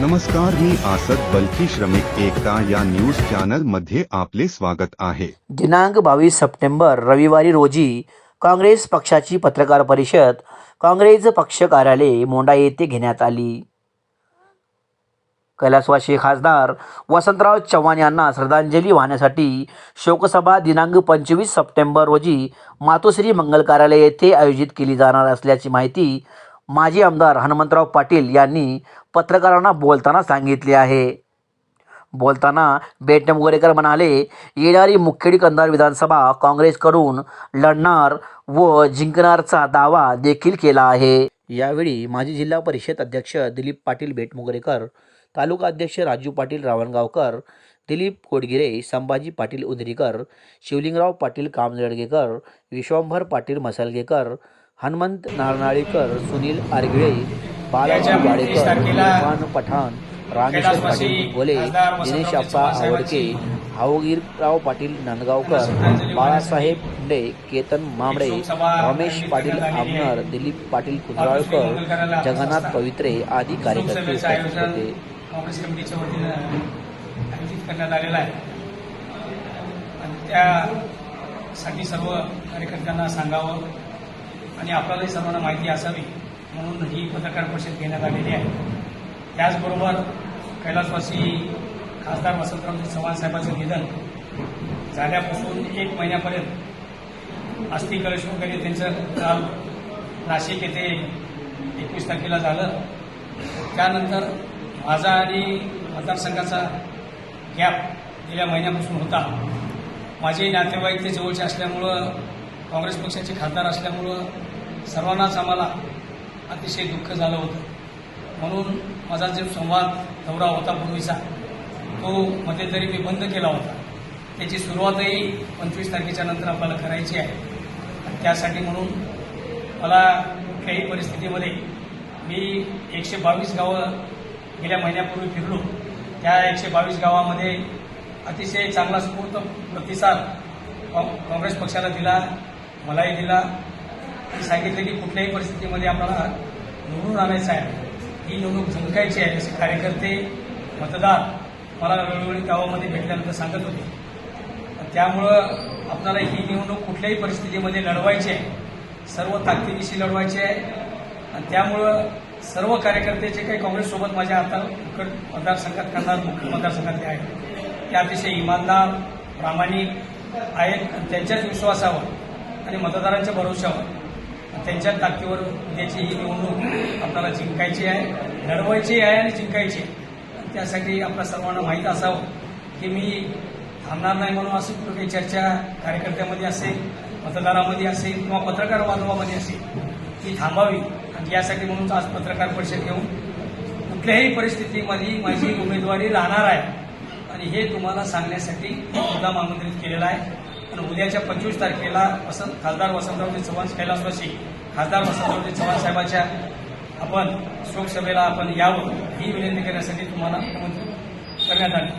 नमस्कार मी आसद बल्की श्रमिक एकता या न्यूज चॅनलमध्ये आपले स्वागत आहे. दिनांक बावीस सप्टेंबर रविवारी रोजी काँग्रेस पक्षाची पत्रकार परिषद काँग्रेस पक्ष कार्यालय मोंडा येथे घेण्यात आली. कैलासवासी खासदार वसंतराव चव्हाण यांना श्रद्धांजली वाहण्यासाठी शोकसभा दिनांक पंचवीस सप्टेंबर रोजी मातोश्री मंगल कार्यालय येथे आयोजित केली जाणार असल्याची माहिती माजी आमदार हनुमंतराव पाटील यांनी पत्रकारांना बोलताना सांगितले आहे. बोलताना बेटम गोरेकर म्हणाले येणारी मुखेडी कंधार विधानसभा काँग्रेसकडून लढणार व जिंकणारचा दावा देखील केला आहे. यावेळी माजी जिल्हा परिषद अध्यक्ष दिलीप पाटील बेटमुगरेकर तालुका अध्यक्ष राजू पाटील रावणगावकर दिलीप कोडगिरे संभाजी पाटील उदरीकर शिवलिंगराव पाटील कामजडगेकर विश्वंभर पाटील मसालगेकर हनुमंत नारनाळीकर सुनील आरगिळे बालाजी वाडेकर इरफान पठाण रामेश्वर पाटील बोले दिनेश अप्पा आवडके भाऊगीरराव पाटील नांदगावकर बाळासाहेब मुंडे केतन मांबडे रमेश पाटील आमनर दिलीप पाटील कुंजराळकर जगन्नाथ पवित्रे आदी कार्यकर्ते उपस्थित होते. काँग्रेस कमिटीच्या वतीनं आयोजित करण्यात आलेला आहे. आणि त्यासाठी सर्व कार्यकर्त्यांना सांगावं. आणि आपल्यालाही सर्वांना माहिती असावी म्हणून ही पत्रकार परिषद घेण्यात आलेली आहे. त्याचबरोबर कैलासवासी खासदार वसंतरावजी चव्हाण साहेबांचं निधन झाल्यापासून एक महिन्यापर्यंत अस्थि कलश वगैरे त्यांचं काल नाशिक येथे एकवीस तारखेला झालं. त्यानंतर माझा आणि मतदारसंघाचा गॅप गेल्या महिन्यापासून होता. माझे नातेवाईक ते जवळचे असल्यामुळं काँग्रेस पक्षाचे खासदार असल्यामुळं सर्वांनाच आम्हाला अतिशय दुःख झालं होतं. म्हणून माझा जो संवाद दौरा होता पूर्वीचा तो मध्यंतरी मी बंद केला होता त्याची सुरुवातही पंचवीस तारखेच्या नंतर आपल्याला करायची आहे. त्यासाठी म्हणून मला कुठल्याही परिस्थितीमध्ये मी एकशे बावीस गावं गेल्या महिन्यापूर्वी फिरलो. त्या एकशे बावीस गावामध्ये अतिशय चांगला स्फूर्त प्रतिसाद काँग्रेस पक्षाला दिला. मलाही दिला सांगितलं की कुठल्याही परिस्थितीमध्ये आम्हाला निवडून आणायचं आहे. ही निवडणूक जिंकायची आहे असे कार्यकर्ते मतदार मला वेळोवेळी गावामध्ये भेटल्यानंतर सांगत होते. त्यामुळं आपल्याला ही निवडणूक कुठल्याही परिस्थितीमध्ये लढवायची आहे. सर्व ताकदीविषयी लढवायची आहे. आणि त्यामुळं सर्व कार्यकर्ते जे काही काँग्रेससोबत माझ्या आता मुकट मतदारसंघात करणार मुख्य मतदारसंघातले आहेत ते अतिशय इमानदार प्रामाणिक आहेत. आणि त्यांच्याच विश्वासावर आणि मतदारांच्या भरोशावर त्यांच्या ताकदीवर उद्याची ही निवडणूक आपल्याला जिंकायची आहे लढवायची आहे आणि जिंकायची आहे. त्यासाठी आपल्या सर्वांना माहीत असावं की मी थांबणार नाही म्हणून असं कुठं काही चर्चा कार्यकर्त्यामध्ये असेल मतदारामध्ये असेल किंवा पत्रकार बांधवामध्ये असेल ती थांबावी. आणि यासाठी म्हणून आज पत्रकार परिषद घेऊन कुठल्याही परिस्थितीमध्ये माझी उमेदवारी राहणार आहे. आणि हे तुम्हाला सांगण्यासाठी मुद्दाम आमंत्रित केलेला आहे. आणि उद्याच्या पंचवीस तारखेला वसंत खासदार वसंतरावजी चव्हाण कैलासवासी खासदार वसंतरावजी चव्हाण साहेबांच्या आपण शोकसभेला आपण यावं ही विनंती करण्यासाठी तुम्हाला आमंत्रित करण्यात आली.